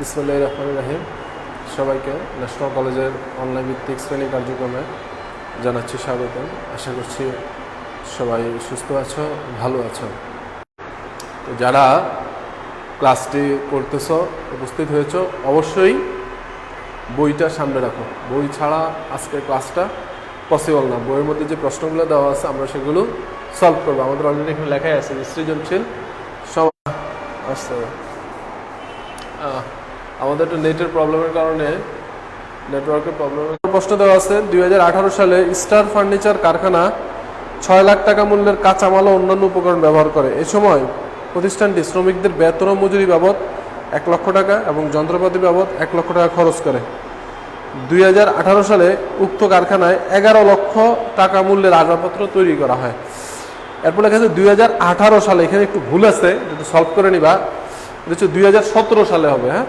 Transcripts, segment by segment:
ইসমুল্লাহ রহমান রাহিম। সবাইকে ন্যাশনাল কলেজের অনলাইন ভিত্তিক শ্রেণি কার্যক্রমে জানাচ্ছি স্বাগত আশা করছি সবাই সুস্থ আছো ভালো আছো। তো যারা ক্লাসটি করতেছ উপস্থিত হয়েছ অবশ্যই বইটা সামনে রাখো। বই ছাড়া আজকের ক্লাসটা পসিবল না। বইয়ের মধ্যে যে প্রশ্নগুলো দেওয়া আছে আমরা সেগুলো সলভ করব। আমাদের অলরেডি এখানে লেখাই আছে সৃজনশীল সব আহ, আমাদের একটু নেটের প্রবলেমের কারণে নেটওয়ার্কের প্রবলেমের প্রশ্ন দেওয়া আছে, দুই হাজার আঠারো সালে স্টার ফার্নিচার কারখানা ছয় লাখ টাকা মূল্যের কাঁচামাল ও অন্যান্য উপকরণ ব্যবহার করে। এ সময় প্রতিষ্ঠানটি শ্রমিকদের বেতন ও মজুরি বাবদ এক লক্ষ টাকা এবং যন্ত্রপাতি বাবদ এক লক্ষ টাকা খরচ করে। দুই হাজার আঠারো সালে উক্ত কারখানায় এগারো লক্ষ টাকা মূল্যের আসবাবপত্র তৈরি করা হয়। এরপর লেখা আছে, দুই সালে, এখানে একটু ভুল আছে একটু সলভ করে নিবা, এটা হচ্ছে দুই সালে হবে হ্যাঁ?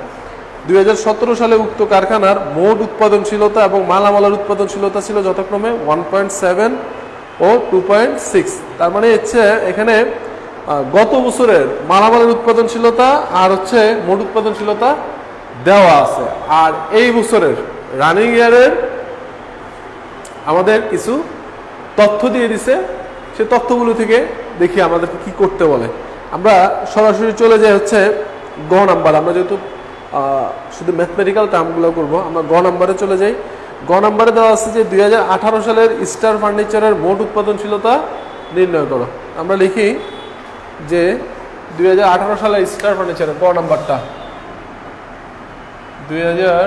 দুই হাজার সতেরো সালে উক্ত কারখানার মোট উৎপাদনশীলতা এবং মালামালার উৎপাদনশীলতা ছিল যথাক্রমে ওয়ান পয়েন্ট সেভেন ও টু পয়েন্ট সিক্স। তার মানে হচ্ছে এখানে গত বছরের মালামালের উৎপাদনশীলতা আর হচ্ছে মোট উৎপাদনশীলতা দেওয়া আছে। আর এই বছরের রানিং ইয়ারের আমাদের কিছু তথ্য দিয়ে দিছে। সে তথ্যগুলো থেকে দেখি আমাদেরকে কি করতে বলে। আমরা সরাসরি চলে যাই হচ্ছে গ নাম্বার। আমরা যেহেতু শুধু ম্যাথমেটিক্যাল টার্মগুলো করব। আমরা গ নাম্বারে চলে যাই। গ নাম্বারে দেওয়া আছে যে দুই হাজার আঠারো সালের স্টার ফার্নিচারের মোট উৎপাদনশীলতা নির্ণয় করো। আমরা লিখি যে দুই সালে স্টার ফার্নিচারের গ নাম্বারটা। দুই হাজার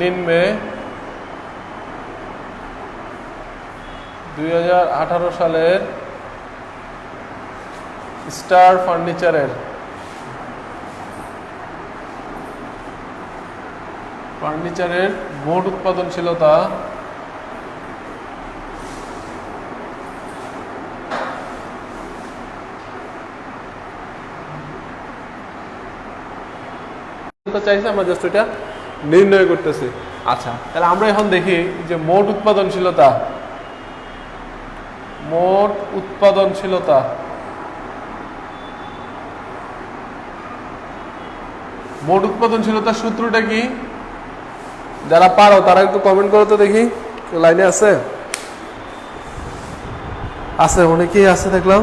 নিম্নে দুই হাজার আঠারো সালের স্টার ফার্নিচারের ফার্নিচারের মোট উৎপাদনশীলতা চাইছে আমরা জাস্ট ওইটা নির্ণয় করতেছি। আচ্ছা তাহলে আমরা এখন দেখি যে মোট উৎপাদনশীলতা মোট উৎপাদনশীলতা, মোট উৎপাদনশীলতার সূত্রটা কি? যারা পারো, তারা একটু কমেন্ট করো তো দেখি লাইনে আছে? আছে, অনেকেই আছে, দেখলাম।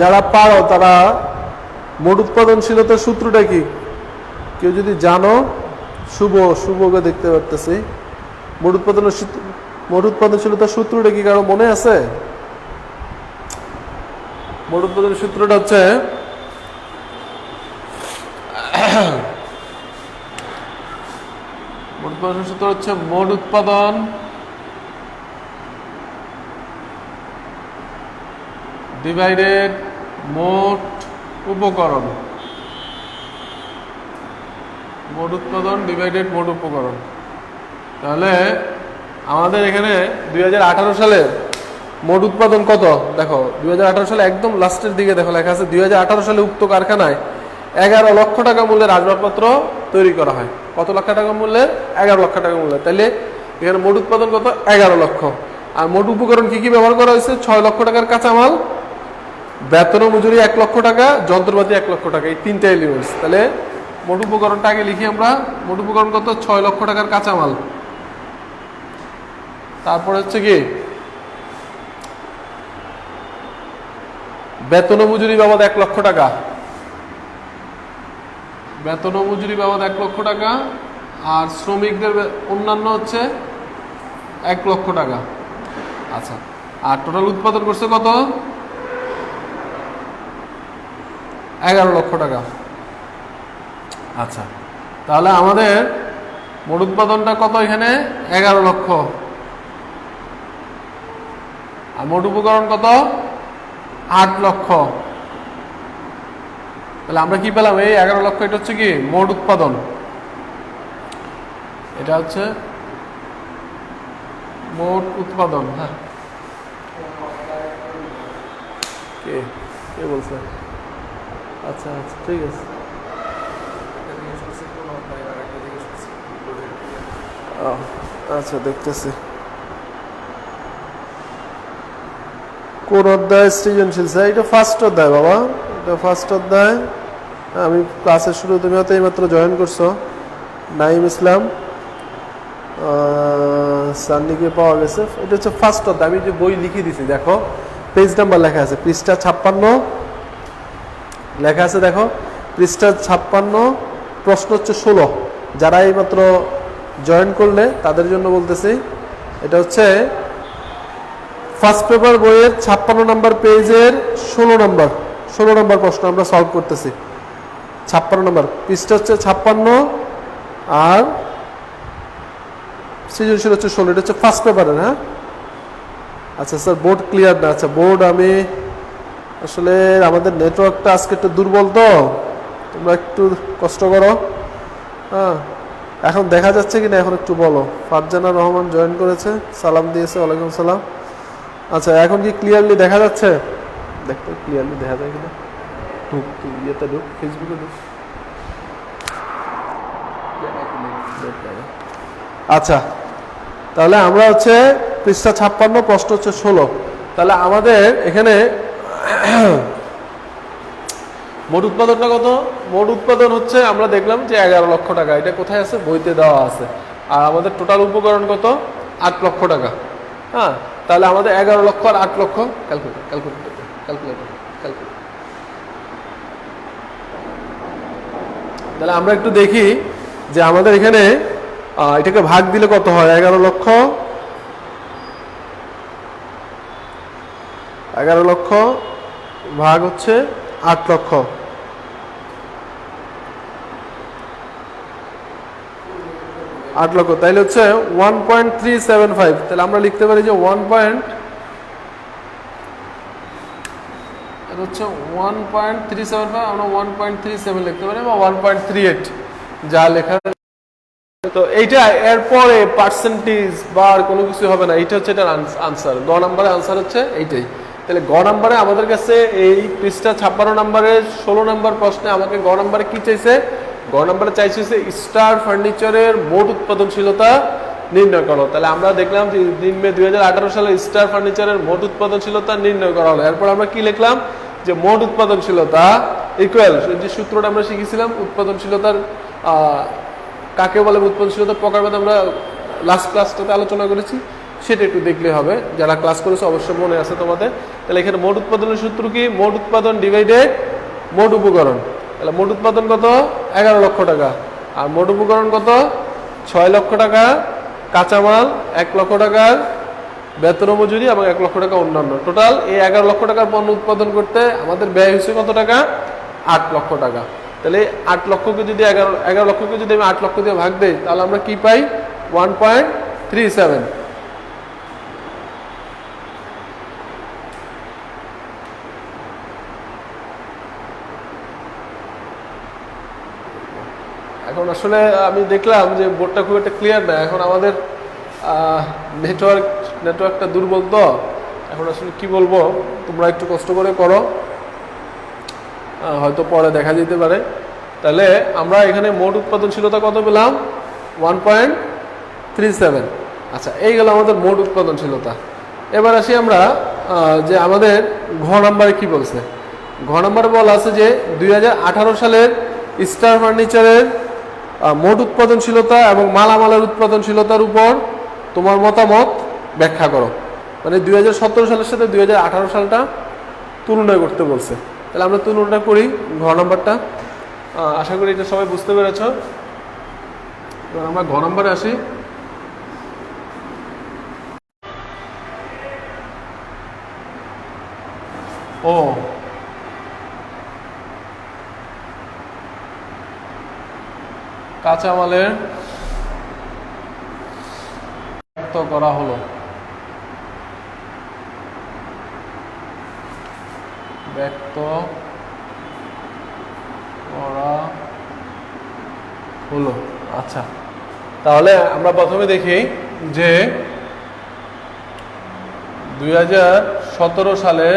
যারা পারো, তারা মোট উৎপাদনশীলতার সূত্রটা কি? কেউ যদি জানো, শুভ, শুভকে দেখতে পারতেছি। মোট উৎপাদনের সূত্র মোট উৎপাদনশীলতার সূত্রটা কি কারও মনে আছে? মোট উৎপাদনের সূত্রটা হচ্ছে উৎপাদনের সূত্র হচ্ছে, মোট উৎপাদন ডিভাইডেড মোট উপকরণ। মোট উৎপাদন ডিভাইডেড মোট উপকরণ। তাহলে আমাদের এখানে দুই হাজার আঠারো সালে মোট উৎপাদন কত? দেখো, দুই হাজার আঠারো সালে একদম লাস্টের দিকে দেখো, লেখা আছে দুই হাজার আঠারো সালে উক্ত কারখানায় এগারো লক্ষ টাকা মূল্যের আসবাবপত্র তৈরি করা হয়। কত লক্ষ টাকা মূল্যের এগারো লক্ষ টাকা মূল্যের তাহলে এখানে মোট উৎপাদন কত? এগারো লক্ষ। আর মোট উপকরণ কি কি ব্যবহার করা হয়েছে? ছয় লক্ষ টাকার কাঁচামাল, বেতন মজুরি এক লক্ষ টাকা, যন্ত্রপাতি এক লক্ষ টাকা, এই তিনটা এলিমেন্টস তাহলে মোট উপকরণটা আগে লিখি আমরা। মোট উপকরণ কত? ছয় লক্ষ টাকার কাঁচামাল। তারপরে হচ্ছে কি? বেতন মজুরি বাবদ এক লক্ষ টাকা। বেতন ও মজুরি বাবদ এক লক্ষ টাকা, আর শ্রমিকদের অন্যান্য হচ্ছে এক লক্ষ টাকা। আচ্ছা আর টোটাল উৎপাদন করছে কত? এগারো লক্ষ টাকা। আচ্ছা তাহলে আমাদের মোট উৎপাদনটা কত এখানে? এগারো লক্ষ। আর মোট উপকরণ কত? আট লক্ষ। তাহলে আমরা কি পেলাম? এই এগারো লক্ষ, এটা হচ্ছে কি? মোট উৎপাদন। এটা হচ্ছে মোট উৎপাদন হ্যাঁ। কে? কে বলছে? আচ্ছা আচ্ছা ঠিক আছে। আচ্ছা দেখতেছি। কোন অধ্যায় সৃজনশীল, স্যার, এটা ফার্স্ট অধ্যায়, বাবা। ফার্স্ট অধ্যায়, আমি ক্লাসের শুরু, তুমি হয়তো এইমাত্র জয়েন করছ। নাইম ইসলাম সান্নিকে পাওয়া গেছে। এটা হচ্ছে ফার্স্ট অর্থ আমি যে বই লিখে দিছি, দেখো পেজ নাম্বার লেখা আছে, পৃষ্ঠা ছাপ্পান্ন। লেখা আছে, দেখো, পৃষ্ঠা ছাপ্পান্ন, প্রশ্ন হচ্ছে ষোলো। যারা এইমাত্র জয়েন করলে, তাদের জন্য বলতেছি, এটা হচ্ছে ফার্স্ট পেপার বইয়ের ছাপ্পান্ন নম্বর পেজের ষোলো নম্বর ষোলো নম্বর প্রশ্ন আমরা সলভ করতেছি। ছাপ্পান্ন নম্বর, পৃষ্ঠা হচ্ছে ছাপ্পান্ন আর সৃজনশীল হচ্ছে ষোলো, এটা হচ্ছে ফার্স্ট পেপারের হ্যাঁ? আচ্ছা স্যার বোর্ড ক্লিয়ার না? আচ্ছা বোর্ড আমি আসলে আমাদের নেটওয়ার্কটা আজকে একটু দুর্বল তো, তোমরা একটু কষ্ট করো। হ্যাঁ এখন দেখা যাচ্ছে কি না এখন একটু বলো। ফারজানা রহমান জয়েন করেছে, সালাম দিয়েছে, ওয়ালাইকুম সালাম। আচ্ছা এখন কি ক্লিয়ারলি দেখা যাচ্ছে? দেখতে ক্লিয়ারলি দেখা যায় কিনা। ঢুক তুই ইয়েতে ঢুক ফেসবুকে ঢুক। আচ্ছা তাহলে আমরা হচ্ছে পৃষ্ঠা ছাপ্পান্ন, প্রশ্ন হচ্ছে ষোলো। তাহলে আমাদের এখানে মোট উৎপাদনটা কত? মোট উৎপাদন হচ্ছে, আমরা দেখলাম যে এগারো লক্ষ টাকা। এটা কোথায় আছে? বইতে দেওয়া আছে। আর আমাদের টোটাল উপকরণ কত? আট লক্ষ টাকা। হ্যাঁ তাহলে আমাদের এগারো লক্ষ আর আট লক্ষ। ক্যালকুলেটর ক্যালকুলেটর ক্যালকুলেটর ক্যালকুলেটর তাহলে আমরা একটু দেখি যে আমাদের এখানে এটাকে ভাগ দিলে কত হয়? এগারো লক্ষ এগারো লক্ষ ভাগ হচ্ছে আট লক্ষ। আট লক্ষ, তাইলে হচ্ছে one point three seven five তাহলে আমরা লিখতে পারি যে ওয়ান পয়েন্ট এটা হচ্ছে one point three seven five আমরা ওয়ান পয়েন্ট থ্রি সেভেন লিখতে পারি বা ওয়ান পয়েন্ট থ্রি এইট যা লেখা তো এইটা এরপরে পার্সেন্টেজ বা কোনো কিছু হবে না, এইটা হচ্ছে এটার আনসার গ নাম্বারের আনসার হচ্ছে এইটাই। তাহলে গ নাম্বারে আমাদের কাছে এই পৃষ্ঠা ছাপ্পান্ন নাম্বারের ষোলো নাম্বার প্রশ্নে আমাকে গ নাম্বারে কি চাইছে? গ নাম্বারে চাইছে স্টার ফার্নিচারের মোট উৎপাদনশীলতা নির্ণয় করো। তাহলে আমরা দেখলাম যে তিন মে দুই সালে স্টার ফার্নিচারের মোট উৎপাদনশীলতা নির্ণয় করা হলো। এরপর আমরা কি লিখলাম? যে মোট উৎপাদনশীলতা ইকুয়াল যে সূত্রটা আমরা শিখেছিলাম, উৎপাদনশীলতার কাকে বলে উৎপাদনশীলতা প্রকারভেদ আমরা লাস্ট ক্লাসটাতে আলোচনা করেছি, সেটা একটু দেখলে হবে। যারা ক্লাস করেছে অবশ্যই মনে আছে তোমাদের। তাহলে এখানে মোট উৎপাদনের সূত্র কি? মোট উৎপাদন ডিভাইডেড মোট উপকরণ। তাহলে মোট উৎপাদন কত? এগারো লক্ষ টাকা। আর মোট উপকরণ কত? ছয় লক্ষ টাকা। কাঁচামাল এক লক্ষ টাকার বেতন মজুরি এবং এক লক্ষ টাকা অন্যান্য। টোটাল এই এগারো লক্ষ টাকার পণ্য উৎপাদন করতে আমাদের ব্যয় হয়েছে কত টাকা? আট লক্ষ টাকা। তাহলে আট লক্ষকে যদি এগারো এগারো লক্ষকে যদি আমি আট লক্ষ দিয়ে ভাগ দেই, তাহলে আমরা কি পাই? ওয়ান পয়েন্ট থ্রি সেভেন এখন আসলে আমি দেখলাম যে বোর্ডটা খুব একটা ক্লিয়ার না। এখন আমাদের নেটওয়ার্ক নেটওয়ার্কটা দুর্বল তো, এখন আসলে কি বলব, তোমরা একটু কষ্ট করে করো। হয়তো পরে দেখা যেতে পারে। তাহলে আমরা এখানে মোট উৎপাদনশীলতা কত পেলাম? ওয়ান পয়েন্ট থ্রি সেভেন আচ্ছা এই গেল আমাদের মোট উৎপাদনশীলতা। এবার আসি আমরা যে আমাদের ঘ নাম্বারে কি বলছে? ঘ নাম্বারে বলা আছে যে দু হাজার আঠারো সালের স্টার ফার্নিচারের মোট উৎপাদনশীলতা এবং মালামালের উৎপাদনশীলতার উপর তোমার মতামত ব্যাখ্যা করো। মানে দুই হাজার সতেরো সালের সাথে দুই হাজার আঠারো সালটা তুলনা করতে বলছে। তাহলে আমরা তুলনাটা করি ঘ নম্বরটা। আশা করি এটা সবাই বুঝতে পেরেছ। এবার আমরা ঘ নম্বরে আসি। ও। কাঁচামালের করা হলো। ব্যক্ত করা হলো। আচ্ছা তাহলে আমরা প্রথমে দেখি যে দুই হাজার সতেরো সালে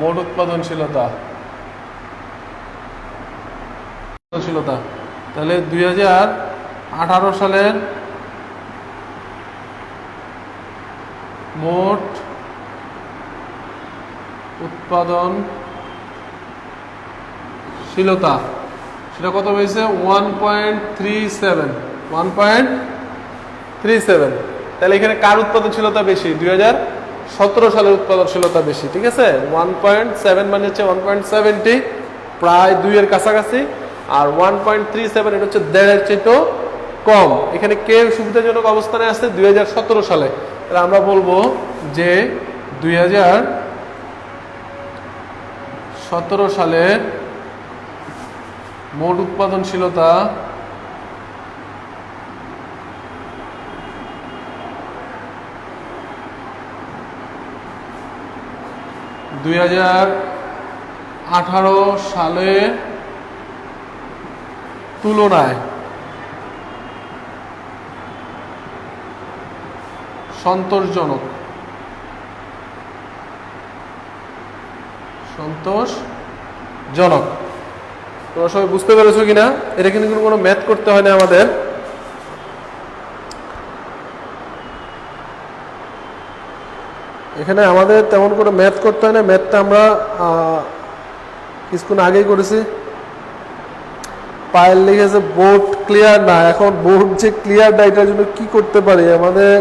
মোট উৎপাদনশীলতা উৎপাদনশীলতা, তাহলে দুই হাজার আঠারো সালের মোট উৎপাদন শীলতা। সেটা কত হয়েছে one point three seven one point three seven তাহলে এখানে কার উৎপাদনশীলতা বেশি? দুই হাজার সতেরো সালের উৎপাদনশীলতা বেশি, ঠিক আছে? ওয়ান পয়েন্ট সেভেন মানে হচ্ছে ওয়ান পয়েন্ট সেভেনটি প্রায় দুইয়ের কাছাকাছি। আর ওয়ান পয়েন্ট থ্রি সেভেন এটা হচ্ছে দেড়ের চেয়েও কম। এখানে কে সুবিধাজনক অবস্থানে আছে? দুই সালে। তাহলে আমরা বলব যে দুই হাজার সতেরো সালের মোট উৎপাদনশীলতা দুই হাজার আঠারো সালের তুলনায় সন্তোষজনক। সন্তোষজনক তোমরা সবাই বুঝতে পেরেছ কিনা? এটা কিন্তু কোনো ম্যাথ করতে হয় না আমাদের। এখানে আমাদের তেমন কোনো ম্যাথ করতে হয় না। ম্যাথটা আমরা কিছুক্ষণ আগেই করেছি। পায়েল লিখেছে, বোর্ড ক্লিয়ার না। এখন বোর্ড যে ক্লিয়ার না, এটার জন্য কি করতে পারি? আমাদের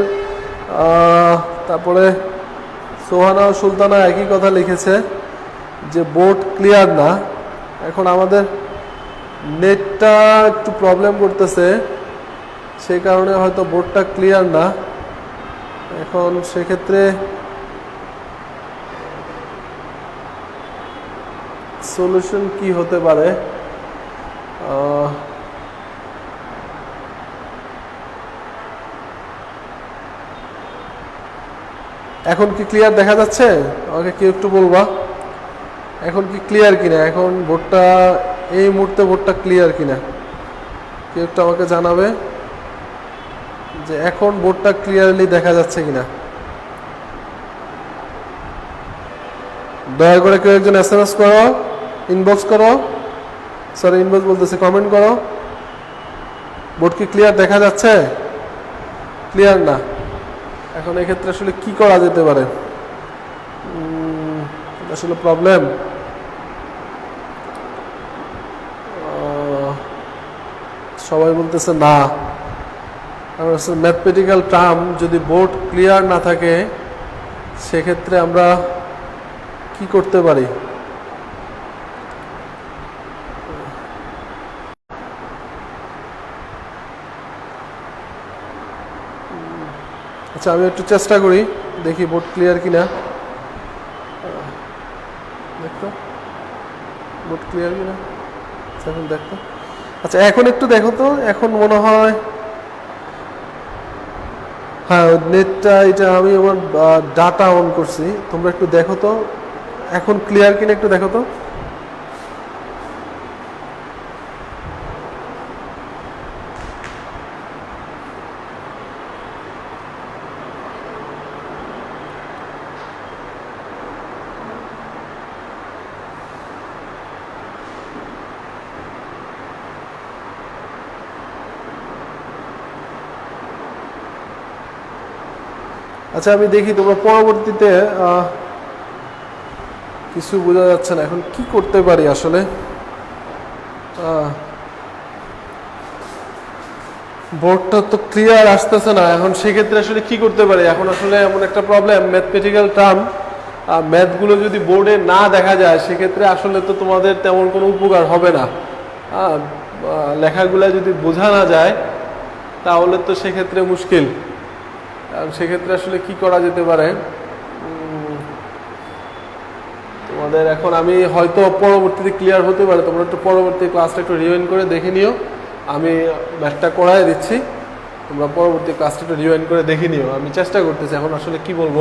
তারপরে সোহানা সুলতানা একই কথা লিখেছে। যে বোর্ড ক্লিয়ার না, এখন আমাদের নেটটা একটু প্রবলেম করতেছে, সেই কারণে হয়তো বোর্ডটা ক্লিয়ার না। এখন সেক্ষেত্রে সলিউশন কি হতে পারে? এখন কি ক্লিয়ার দেখা যাচ্ছে? আমাকে কি একটু বলবা? এখন কি ক্লিয়ার কিনা? এখন বোর্ডটা এই মুহূর্তে বোর্ডটা ক্লিয়ার কিনা? কেউ একটু আমাকে জানাবে যে এখন বোর্ডটা ক্লিয়ারলি দেখা যাচ্ছে কিনা? দয়া করে কেউ একজন এস এম এস করো ইনবক্স করো। সরি ইনবক্স বলতেছে কমেন্ট করো। বোর্ড কি ক্লিয়ার দেখা যাচ্ছে? ক্লিয়ার না। এখন এক্ষেত্রে আসলে কি করা যেতে পারে? আসলে প্রবলেম সবাই বলতেছে না। ম্যাথমেটিক্যাল টার্ম যদি বোর্ড ক্লিয়ার না থাকে সেক্ষেত্রে আমরা কি করতে পারি? আচ্ছা আমি একটু চেষ্টা করি দেখি বোর্ড ক্লিয়ার কিনা। দেখতো। বোর্ড ক্লিয়ার কিনা? আচ্ছা, দেখতো। আচ্ছা এখন একটু দেখো তো, এখন মনে হয় হ্যাঁ নেটটা, এটা আমি আমার ডাটা অন করছি, তোমরা একটু দেখো তো, এখন ক্লিয়ার কিনা একটু দেখো তো। আচ্ছা আমি দেখি তোমরা পরবর্তীতে কিছু বোঝা যাচ্ছে না। এখন কি করতে পারি আসলে? বোর্ডটা তো ক্লিয়ার আসতেছে না। এখন সেক্ষেত্রে আসলে কি করতে পারি? এখন আসলে এমন একটা প্রবলেম ম্যাথমেটিক্যাল টার্ম ম্যাথগুলো যদি বোর্ডে না দেখা যায়, সেক্ষেত্রে আসলে তো তোমাদের তেমন কোনো উপকার হবে না। লেখাগুলো যদি বোঝা না যায়, তাহলে তো সেক্ষেত্রে মুশকিল। সেক্ষেত্রে আসলে কি করা যেতে পারে? তোমাদের এখন আমি হয়তো পরবর্তীতে ক্লিয়ার হতে পারে। তোমরা একটু পরবর্তী ক্লাসটা একটু রিভাইন করে দেখে নিও। আমি ম্যাথটা করাই দিচ্ছি। তোমরা পরবর্তী ক্লাসটা একটু রিভাইন করে দেখে নিও। আমি চেষ্টা করতেছি এখন আসলে কি বলব।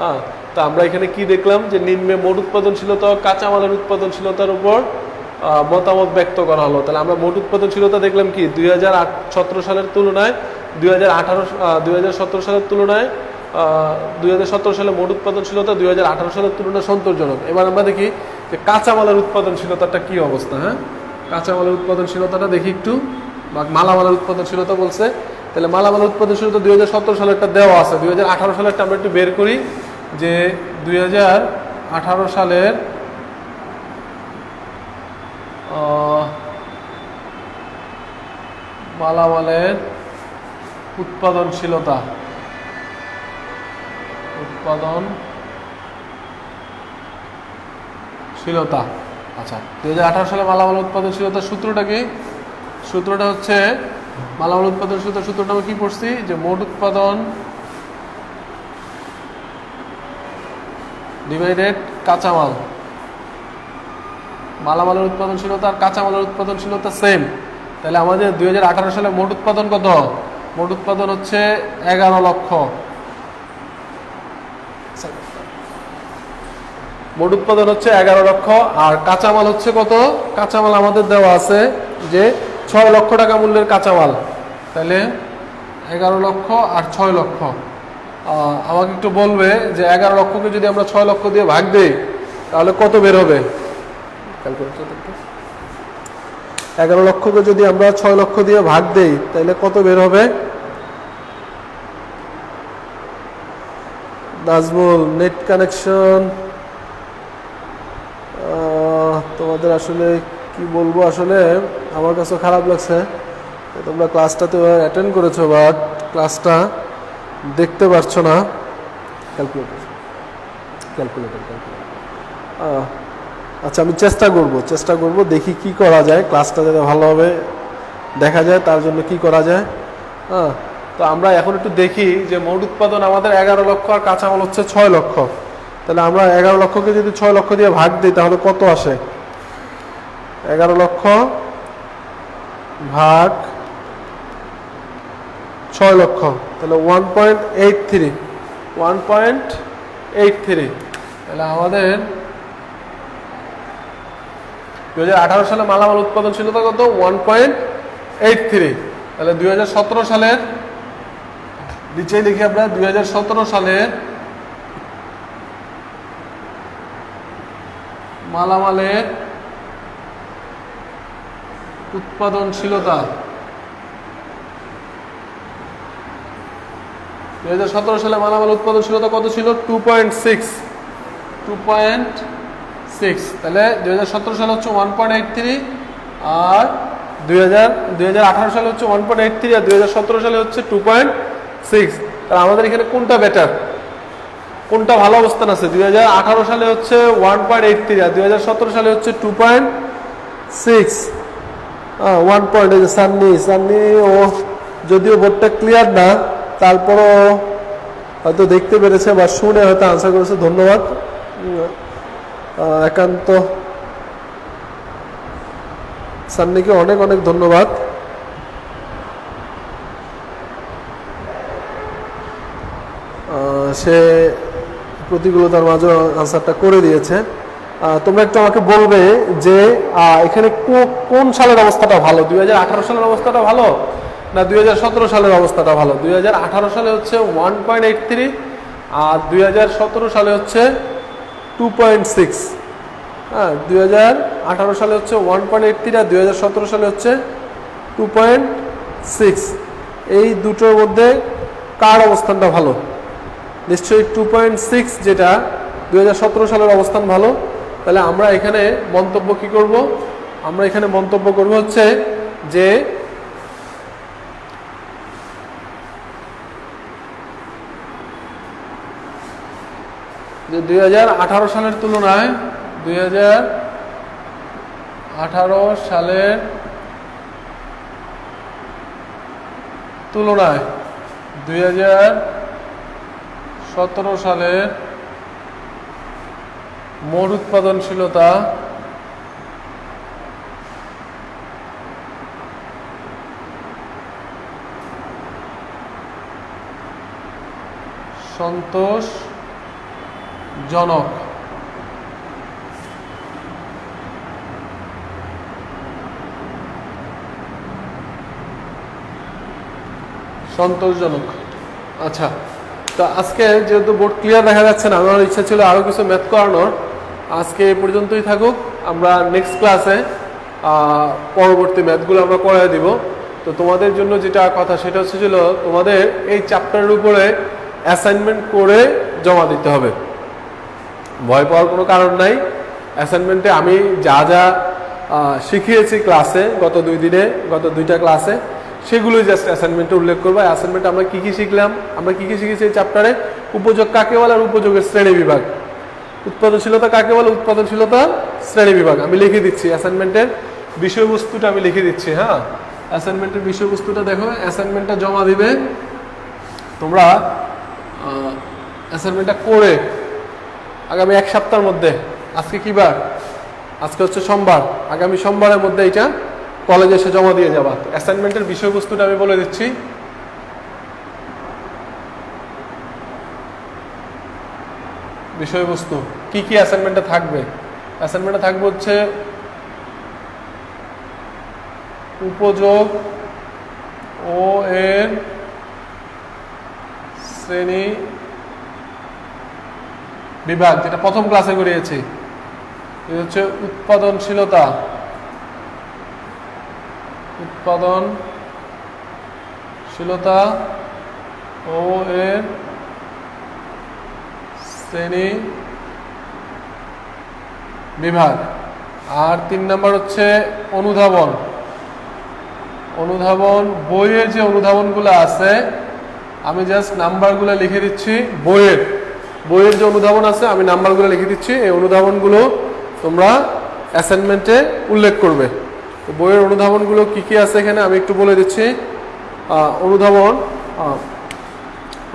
হ্যাঁ তো আমরা এখানে কি দেখলাম? যে নিম্নে মোট উৎপাদনশীলতা কাঁচামালের উৎপাদনশীলতার উপর মতামত ব্যক্ত করা হলো। তাহলে আমরা মোট উৎপাদনশীলতা দেখলাম কি? দুই হাজার সতেরো সালের তুলনায় দুই হাজার আঠারো দুই হাজার সতেরো সালের তুলনায় দুই হাজার সতেরো সালে মোট উৎপাদনশীলতা দুই হাজার আঠারো সালের তুলনায় সন্তোষজনক। এবার আমরা দেখি যে কাঁচামালের উৎপাদনশীলতাটা কি অবস্থা হ্যাঁ? কাঁচামালের উৎপাদনশীলতাটা দেখি একটু। মালামালের উৎপাদনশীলতা বলছে। তাহলে মালামালের উৎপাদনশীলতা দুই হাজার সতেরো সালেরটা দেওয়া আছে। দুই হাজার আঠারো সালেরটা আমরা একটু বের করি যে দুই হাজার আঠারো সালের মালামালের উৎপাদনশীলতা। উৎপাদন শীলতা আচ্ছা দুই হাজার আঠারো সালে মালামাল উৎপাদনশীলতার সূত্রটা কি? সূত্রটা হচ্ছে, মালামাল উৎপাদনশীলতার সূত্রটা আমি কি পড়ছি? যে মোট উৎপাদন ডিভাইডেড কাঁচামাল। মালামালের উৎপাদনশীলতা আর কাঁচামালের উৎপাদনশীলতা সেম তাহলে আমাদের দুই হাজার আঠারো সালে মোট উৎপাদন কত? মোট উৎপাদন হচ্ছে এগারো লক্ষ। মোট উৎপাদন হচ্ছে এগারো লক্ষ। আর কাঁচামাল হচ্ছে কত? কাঁচামাল আমাদের দেওয়া আছে যে ছয় লক্ষ টাকা মূল্যের কাঁচামাল। তাহলে এগারো লক্ষ আর ছয় লক্ষ। আমাকে একটু বলবে যে এগারো লক্ষকে যদি আমরা ছয় লক্ষ দিয়ে ভাগ দিই, তাহলে কত বের হবে? এগারো লক্ষকে যদি আমরা ছয় লক্ষ দিয়ে ভাগ দেই তাহলে কত বের হবে? নাজমুল নেট কানেকশন তোমাদের আসলে কি বলব? আসলে আমার কাছে খারাপ লাগছে। তোমরা ক্লাসটাতে অ্যাটেন্ড করেছ বাট ক্লাসটা দেখতে পারছ না। ক্যালকুলেটর ক্যালকুলেটর ক্যালকুলেটর আচ্ছা আমি চেষ্টা করব চেষ্টা করব, দেখি কি করা যায়। ক্লাসটা যাতে ভালোভাবে দেখা যায়, তার জন্য কি করা যায়। হ্যাঁ তো আমরা এখন একটু দেখি যে মোট উৎপাদন আমাদের এগারো লক্ষ আর কাঁচামাল হচ্ছে ছয় লক্ষ। তাহলে আমরা এগারো লক্ষকে যদি ছয় লক্ষ দিয়ে ভাগ দিই, তাহলে কত আসে? এগারো লক্ষ ভাগ ছয় লক্ষ। তাহলে one point eight three one point eight three তাহলে আমাদের দু হাজার আঠারো সালে মালামাল উৎপাদন উৎপাদনশীলতা কত? ওয়ান পয়েন্ট এইট থ্রি তাহলে দুই হাজার সতেরো সালের নিচেই লিখি আমরা, দুই সালের মালামালের উৎপাদনশীলতা। দুই হাজার সতেরো সালে মালামাল উৎপাদনশীলতা কত ছিল? Two point six two point six তাহলে দুই হাজার সতেরো সালে হচ্ছে ওয়ান পয়েন্ট এইট থ্রি আর দুই হাজার দুই হাজার আঠারো সালে হচ্ছে ওয়ান পয়েন্ট এইট থ্রি আর দুই হাজার সতেরো সালে হচ্ছে টু পয়েন্ট সিক্স। তাহলে আমাদের এখানে কোনটা বেটার কোনটা ভালো অবস্থান আছে? দুই হাজার আঠারো সালে হচ্ছে ওয়ান পয়েন্ট এইট থ্রি আর দুই হাজার সতেরো সালে হচ্ছে two point six one point sunny সান্নি ও যদিও বোর্ডটা ক্লিয়ার না, তারপরও হয়তো দেখতে পেরেছে বা শুনে হয়তো আনসার করেছে, ধন্যবাদ। একান্ত। সান্নিকে অনেক অনেক ধন্যবাদ। সে প্রতিকূলতার মাঝে আনসারটা করে দিয়েছে। তোমরা একটু আমাকে বলবে যে এখানে কোন সালের অবস্থাটা ভালো? দুই হাজার আঠারো সালের অবস্থাটা ভালো না দুই হাজার সতেরো সালের অবস্থাটা ভালো? দুই হাজার আঠারো সালে হচ্ছে ওয়ান পয়েন্ট এইট থ্রি আর দুই হাজার সতেরো সালে হচ্ছে টু পয়েন্ট সিক্স হ্যাঁ দুই হাজার আঠারো সালে হচ্ছে ওয়ান পয়েন্ট এইট থ্রি আর দুই হাজার সতেরো সালে হচ্ছে টু পয়েন্ট সিক্স এই দুটোর মধ্যে কার অবস্থানটা ভালো? নিশ্চয়ই টু পয়েন্ট সিক্স যেটা দুই হাজার সতেরো সালের অবস্থান ভালো। তাহলে আমরা এখানে মন্তব্য কি করব? আমরা এখানে মন্তব্য করব হচ্ছে যে যে দুই হাজার আঠারো সালের তুলনায় দুই সালের তুলনায় দুই হাজার সতেরো সালের মোট উৎপাদনশীলতা সন্তোষজনক। সন্তোষজনক। আচ্ছা। তো আজকে যেহেতু বোর্ড ক্লিয়ার দেখা যাচ্ছে না, আমার ইচ্ছা ছিল আরও কিছু ম্যাথ করানোর। আজকে এই পর্যন্তই থাকুক, আমরা নেক্সট ক্লাসে পরবর্তী ম্যাথগুলো আমরা করাই দিব। তো তোমাদের জন্য যেটা কথা, সেটা হচ্ছে ছিল তোমাদের এই চ্যাপ্টারের উপরে অ্যাসাইনমেন্ট করে জমা দিতে হবে। ভয় পাওয়ার কোনো কারণ নাই। অ্যাসাইনমেন্টে আমি যা যা শিখিয়েছি ক্লাসে গত দুই দিনে, গত দুইটা ক্লাসে সেগুলোই জাস্ট অ্যাসাইনমেন্টে উল্লেখ করব। অ্যাসাইনমেন্টে আমরা কী কী শিখলাম? আমরা কী কী শিখেছি এই চ্যাপ্টারে উপযোগ কাকে বলে আর উপযোগের শ্রেণি বিভাগ? উৎপাদনশীলতা কাকে বলে? উৎপাদনশীলতা শ্রেণি বিভাগ। আমি লিখে দিচ্ছি অ্যাসাইনমেন্টের বিষয়বস্তুটা আমি লিখে দিচ্ছি হ্যাঁ? অ্যাসাইনমেন্টের বিষয়বস্তুটা দেখো অ্যাসাইনমেন্টটা জমা দিবে। তোমরা অ্যাসাইনমেন্টটা করে আগামী এক সপ্তাহের মধ্যে, আজকে কি বার? আজকে হচ্ছে সোমবার। আগামী সোমবারের মধ্যে এটা কলেজে এসে জমা দিয়ে যাবা। অ্যাসাইনমেন্টের বিষয়বস্তুটা আমি বলে দিচ্ছি। বিষয়বস্তু, কি কি অ্যাসাইনমেন্টে থাকবে? অ্যাসাইনমেন্টে থাকবে হচ্ছে উপযোগ, ও এর শ্রেণি বিভাগ, যেটা প্রথম ক্লাসে করিয়েছি। হচ্ছে উৎপাদনশীলতা। উৎপাদনশীলতা ও এর শ্রেণি বিভাগ। আর তিন নম্বর হচ্ছে অনুধাবন। অনুধাবন, বইয়ের যে অনুধাবনগুলো আছে, আমি জাস্ট নাম্বারগুলো লিখে দিচ্ছি, বইয়ের। বইয়ের যে অনুধাবন আছে, আমি নাম্বারগুলো লিখে দিচ্ছি, এই অনুধাবনগুলো তোমরা অ্যাসাইনমেন্টে উল্লেখ করবে। তো বইয়ের অনুধাবনগুলো কি কি আছে এখানে? আমি একটু বলে দিচ্ছি। অনুধাবন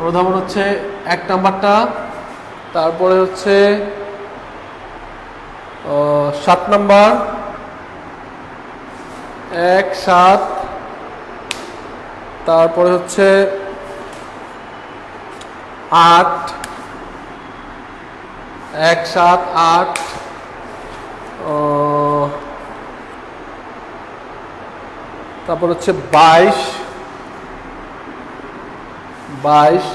অনুধাবন হচ্ছে এক নাম্বারটা, তারপরে হচ্ছে সাত নাম্বার, এক, সাত, তারপরে হচ্ছে আট, এক, সাত, আট তারপর হচ্ছে বাইশ বাইশ,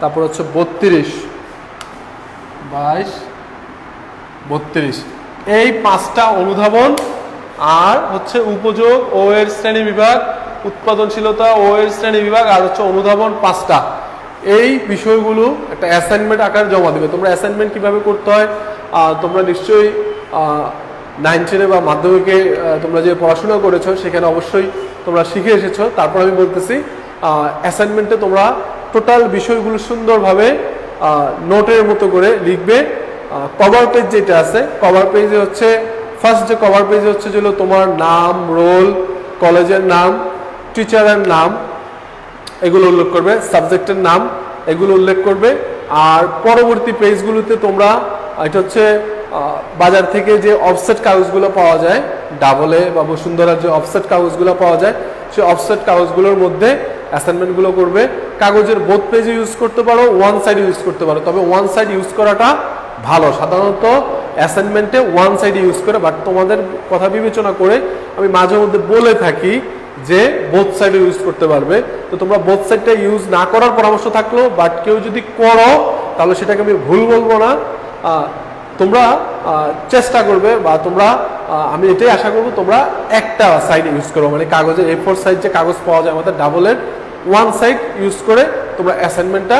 তারপর হচ্ছে বত্রিশ, বাইশ, বত্রিশ। এই পাঁচটা অনুধাবন আর হচ্ছে উপযোগ, ও এর শ্রেণি বিভাগ, উৎপাদনশীলতা, ও এর শ্রেণি বিভাগ, আর হচ্ছে অনুধাবন পাঁচটা। এই বিষয়গুলো একটা অ্যাসাইনমেন্ট আকারে জমা দেবে। তোমরা অ্যাসাইনমেন্ট কীভাবে করতে হয় তোমরা নিশ্চয়ই নাইন টেনে বা মাধ্যমিকে তোমরা যে পড়াশোনা করেছ, সেখানে অবশ্যই তোমরা শিখে এসেছ। তারপর আমি বলতেছি অ্যাসাইনমেন্টে তোমরা টোটাল বিষয়গুলো সুন্দরভাবে নোটের মতো করে লিখবে। কভার পেজ যেটা আছে কভার পেজে হচ্ছে ফার্স্ট যে কভার পেজ হচ্ছে যেগুলো তোমার নাম রোল কলেজের নাম টিচারের নাম, এগুলো উল্লেখ করবে সাবজেক্টের নাম, এগুলো উল্লেখ করবে। আর পরবর্তী পেজগুলোতে তোমরা এটা হচ্ছে বাজার থেকে যে অফসেট কাগজগুলো পাওয়া যায়, ডাবলে বা বসুন্ধরার যে অফসেট কাগজগুলো পাওয়া যায়, সেই অফসেট কাগজগুলোর মধ্যে অ্যাসাইনমেন্টগুলো করবে। কাগজের বোথ পেজে ইউজ করতে পারো ওয়ান সাইড ইউজ করতে পারো। তবে ওয়ান সাইড ইউজ করাটা ভালো। সাধারণত অ্যাসাইনমেন্টে ওয়ান সাইড ইউজ করে বাট তোমাদের কথা বিবেচনা করে আমি মাঝে মধ্যে বলে থাকি যে বোথ সাইডে ইউজ করতে পারবে। তো তোমরা বোথ সাইডটা ইউজ না করার পরামর্শ থাকল বাট কেউ যদি করো, তাহলে সেটাকে আমি ভুল বলব না। তোমরা চেষ্টা করবে বা তোমরা আমি এটাই আশা করব, তোমরা একটা সাইড ইউজ করো। মানে কাগজের এ ফোর সাইড যে কাগজ পাওয়া যায় আমাদের ডাবলের ওয়ান সাইড ইউজ করে তোমরা অ্যাসাইনমেন্টটা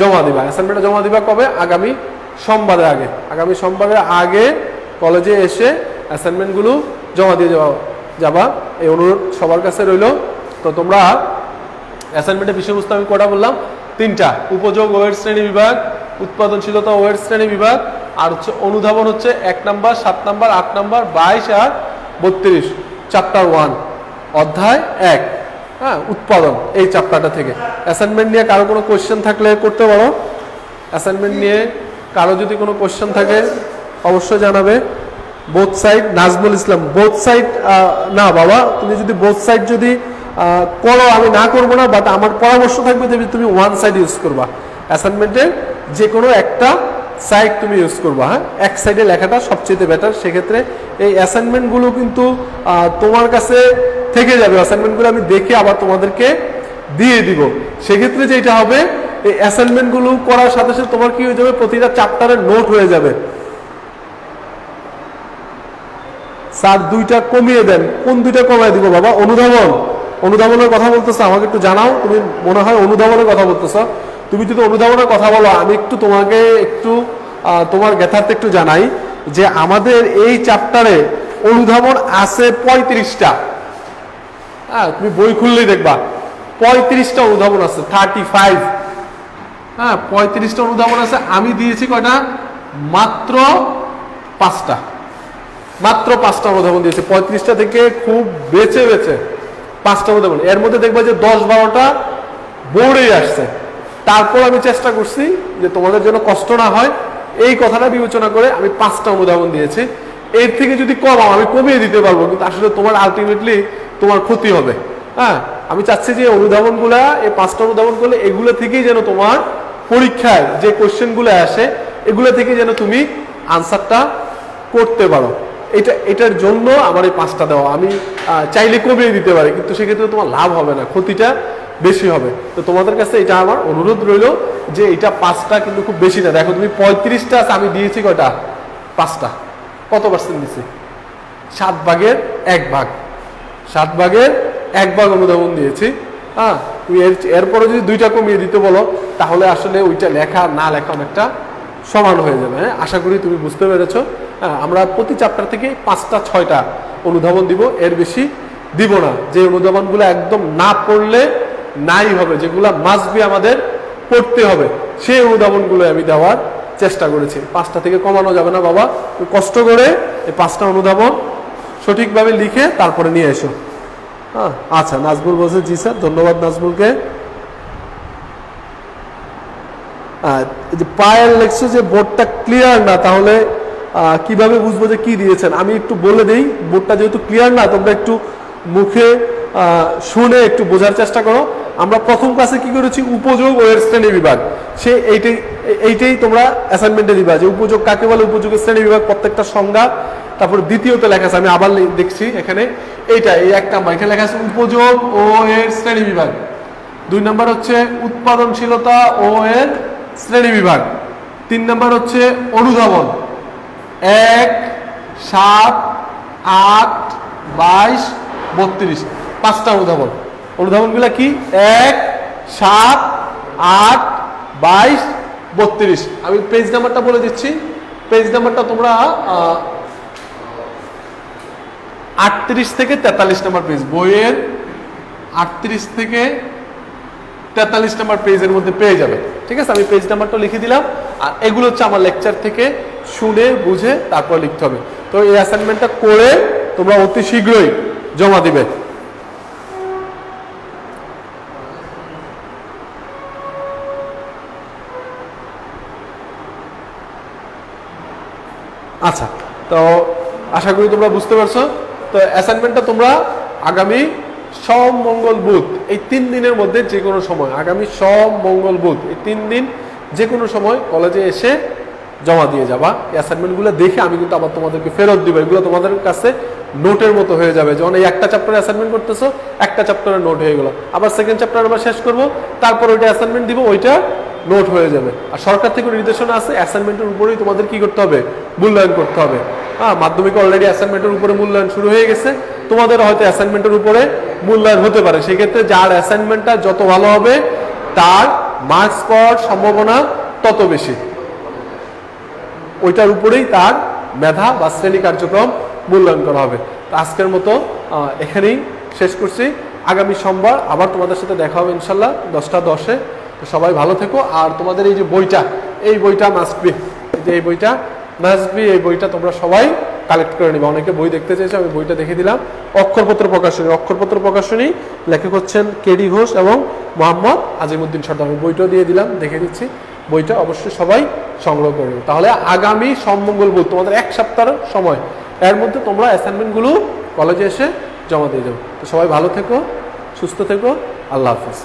জমা দিবা। অ্যাসাইনমেন্টটা জমা দিবা কবে? আগামী সোমবারের আগে। আগামী সোমবারের আগে কলেজে এসে অ্যাসাইনমেন্টগুলো জমা দিয়ে যাওয়া, যাবা। এই অনুরোধ সবার কাছে রইল। তো তোমরা অ্যাসাইনমেন্টের বিষয়বস্তু আমি কটা বললাম? তিনটা। উপযোগ ওয়ের শ্রেণি বিভাগ, উৎপাদনশীলতা ওয়ের শ্রেণি বিভাগ আর হচ্ছে অনুধাবন হচ্ছে এক নাম্বার, সাত নাম্বার, আট নাম্বার, বাইশ আর বত্রিশ চ্যাপ্টার ওয়ান অধ্যায় এক। হ্যাঁ উৎপাদন, এই চ্যাপ্টারটা থেকে। অ্যাসাইনমেন্ট নিয়ে কারও কোনো কোয়েশ্চেন থাকলে করতে পারো। অ্যাসাইনমেন্ট নিয়ে কারও যদি কোনো কোয়েশ্চেন থাকে, অবশ্যই জানাবে। Both side Nazmul Islam both side না বাবা, তুমি যদি বোথ সাইড যদি করো, আমি না করব না বাট আমার পরামর্শ থাকবে যে তুমি ওয়ান সাইড ইউজ করবা। অ্যাসাইনমেন্টে যে কোনো একটা সাইড তুমি ইউজ করবা হ্যাঁ? এক সাইডে লেখাটা সবচেয়ে বেটার সেক্ষেত্রে এই অ্যাসাইনমেন্টগুলো কিন্তু তোমার কাছে থেকে যাবে। অ্যাসাইনমেন্টগুলো আমি দেখে আবার তোমাদেরকে দিয়ে দিব। সেক্ষেত্রে যেটা হবে, এই অ্যাসাইনমেন্টগুলো করার সাথে সাথে তোমার কি হয়ে যাবে? প্রতিটা চ্যাপ্টারের নোট হয়ে যাবে। স্যার, দুইটা কমিয়ে দেন। কোন দুইটা কমায় দিব বাবা? অনুধাবন। অনুধাবনের কথা বলতেছো, আমাকে একটু জানাও। তুমি মনে হয় অনুধাবনের কথা বলতেছো। তুমি যদি অনুধাবনের কথা বলো, আমি একটু তোমাকে একটু তোমার জ্ঞাতার্থে একটু জানাই যে আমাদের এই চ্যাপ্টারে অনুধাবন আছে পঁয়ত্রিশটা। হ্যাঁ তুমি বই খুললেই দেখবা, পঁয়ত্রিশটা অনুধাবন আছে থার্টি ফাইভ হ্যাঁ পঁয়ত্রিশটা অনুধাবন আছে, আমি দিয়েছি কয়টা? মাত্র পাঁচটা। মাত্র পাঁচটা অনুধাবন দিয়েছি, পঁয়ত্রিশটা থেকে খুব বেছে বেছে পাঁচটা অনুধাবন। এর মধ্যে দেখবা যে দশ বারোটা বোর্ডেই আসছে। তারপর আমি চেষ্টা করছি যে তোমাদের জন্য কষ্ট না হয়, এই কথাটা বিবেচনা করে আমি পাঁচটা অনুধাবন দিয়েছি। এর থেকে যদি কমাও আমি কমিয়ে দিতে পারব, কিন্তু আসলে তোমার আলটিমেটলি তোমার ক্ষতি হবে। হ্যাঁ আমি চাচ্ছি যে অনুধাবনগুলা, এই পাঁচটা অনুধাবন করলে এগুলো থেকেই যেন তোমার পরীক্ষায় যে কোশ্চেনগুলো আসে, এগুলো থেকে যেন তুমি আনসারটা করতে পারো। এটা, এটার জন্য আমার এই পাঁচটা দেওয়া। আমি চাইলে কমিয়ে দিতে পারি, কিন্তু সেক্ষেত্রে তোমার লাভ হবে না। ক্ষতিটা বেশি হবে। তো তোমাদের কাছে এটা আমার অনুরোধ রইল যে এটা পাঁচটা কিন্তু খুব বেশি না। দেখো, তুমি পঁয়ত্রিশটা আছে, আমি দিয়েছি কয়টা? পাঁচটা। কত পার্সেন্ট দিছি? সাত ভাগের এক ভাগ। সাত ভাগের এক ভাগ অনুধাবন দিয়েছি। হ্যাঁ তুমি এর এরপরে যদি দুইটা কমিয়ে দিতে বলো, তাহলে আসলে ওইটা লেখা না লেখা অনেকটা সমান হয়ে যাবে। হ্যাঁ আশা করি তুমি বুঝতে পেরেছ। হ্যাঁ আমরা প্রতি চ্যাপ্টার থেকে পাঁচটা, ছয়টা অনুধাবন দিব। এর বেশি দিব না। যে অনুধাবনগুলো একদম না পড়লে নাই হবে, যেগুলো মাস্ট বি আমাদের পড়তে হবে। সেই অনুধাবনগুলো আমি দেওয়ার চেষ্টা করেছি। পাঁচটা থেকে কমানো যাবে না বাবা। কষ্ট করে এই পাঁচটা অনুধাবন সঠিকভাবে লিখে তারপরে নিয়ে এসো। হ্যাঁ আচ্ছা নাজমুল বলছে, জি স্যার, ধন্যবাদ এই যে পায়ের লেখছো যে, বোর্ডটা ক্লিয়ার না। তাহলে কীভাবে বুঝব যে কি দিয়েছেন? আমি একটু বলে দিই, বোর্ডটা যেহেতু ক্লিয়ার না, তোমরা একটু মুখে শুনে একটু বোঝার চেষ্টা করো। আমরা প্রথম ক্লাসে কি করেছি? উপযোগ ও এর শ্রেণি বিভাগ। সে এইটাই এইটাই তোমরা অ্যাসাইনমেন্টে দিবা যে উপযোগ কাকে বলে? উপযোগের শ্রেণি বিভাগ, প্রত্যেকটা সংজ্ঞা। তারপর দ্বিতীয়তে লেখা আছে, আমি আবার দেখছি এখানে। এইটা, এই এক নাম্বার। এখানে লেখা আছে, উপযোগ ও এর শ্রেণি বিভাগ। দুই নাম্বার হচ্ছে, উৎপাদনশীলতা ও এর শ্রেণি বিভাগ। তিন নাম্বার হচ্ছে, অনুধাবন। এক, সাত, আট, বাইশ, বত্রিশ। পাঁচটা অনুধাবন। অনুধাবনগুলো কি? এক, সাত, আট, বাইশ, বত্রিশ। আমি পেজ নাম্বারটা বলে দিচ্ছি। পেজ নাম্বারটা তোমরা আটত্রিশ থেকে তেতাল্লিশ নাম্বার পেজ বইয়ের আটত্রিশ থেকে তেতাল্লিশ নাম্বার পেজের মধ্যে পেয়ে যাবে। ঠিক আছে? আমি পেজ নাম্বারটা লিখে দিলাম। আর এগুলো হচ্ছে আমার লেকচার থেকে শুনে, বুঝে তারপর লিখতে হবে। তো এই অ্যাসাইনমেন্টটা করে তোমরা অতি শীঘ্রই জমা দিবে। আচ্ছা তো আশা করি তোমরা বুঝতে পারছ। তো অ্যাসাইনমেন্টটা তোমরা আগামী সব মঙ্গল, বুধ, এই তিন দিনের মধ্যে যে কোনো সময়, আগামী সব মঙ্গল, বুধ, এই তিন দিন যে কোনো সময় কলেজে এসে জমা দিয়ে যাবা। অ্যাসাইনমেন্টগুলো দেখে আমি কিন্তু আবার তোমাদেরকে ফেরত দিব। এগুলো তোমাদের কাছে নোটের মতো হয়ে যাবে। যখন এই একটা চ্যাপ্টারে অ্যাসাইনমেন্ট করতেছো, একটা চ্যাপ্টারে নোট হয়ে গেলো। আবার সেকেন্ড চ্যাপ্টার আবার শেষ করব, তারপর ওইটা অ্যাসাইনমেন্ট দিব, ওইটা নোট হয়ে যাবে। আর সরকার থেকে নির্দেশনা আছে অ্যাসাইনমেন্টের উপরেই তোমাদের কি করতে হবে? মূল্যায়ন করতে হবে। হ্যাঁ মাধ্যমিকে অলরেডি অ্যাসাইনমেন্টের উপরে মূল্যায়ন শুরু হয়ে গেছে। তোমাদের হয়তো অ্যাসাইনমেন্টের উপরে মূল্যায়ন হতে পারে। সেক্ষেত্রে যার অ্যাসাইনমেন্টটা যত ভালো হবে, তার মার্কস পাওয়ার সম্ভাবনা তত বেশি। ওইটার উপরেই তার মেধা বা শ্রেণি কার্যক্রম মূল্যায়ন করা হবে। আজকের মতো এখানেই শেষ করছি। আগামী সোমবার আবার তোমাদের সাথে দেখা হবে ইনশাল্লাহ দশটা দশে। তো সবাই ভালো থেকো। আর তোমাদের এই যে বইটা, এই বইটা মাস্ট যে এই বইটা মাস্ট এই বইটা তোমরা সবাই কালেক্ট করে নিবে। অনেকে বই দেখতে চেয়েছে, আমি বইটা দেখে দিলাম। অক্ষরপত্র প্রকাশনী অক্ষরপত্র প্রকাশনী, লেখক হচ্ছেন কেডি ঘোষ এবং মোহাম্মদ আজিমুদ্দিন সর্দার। আমি বইটাও দিয়ে দিলাম, দেখে দিচ্ছি। বইটা অবশ্যই সবাই সংগ্রহ করে নেবে তাহলে আগামী সম্মঙ্গল বুধ, তোমাদের এক সপ্তাহের সময়। এর মধ্যে তোমরা অ্যাসাইনমেন্টগুলো কলেজে এসে জমা দিয়ে দেবে। তো সবাই ভালো থেকো, সুস্থ থেকো। আল্লাহ হাফিজ।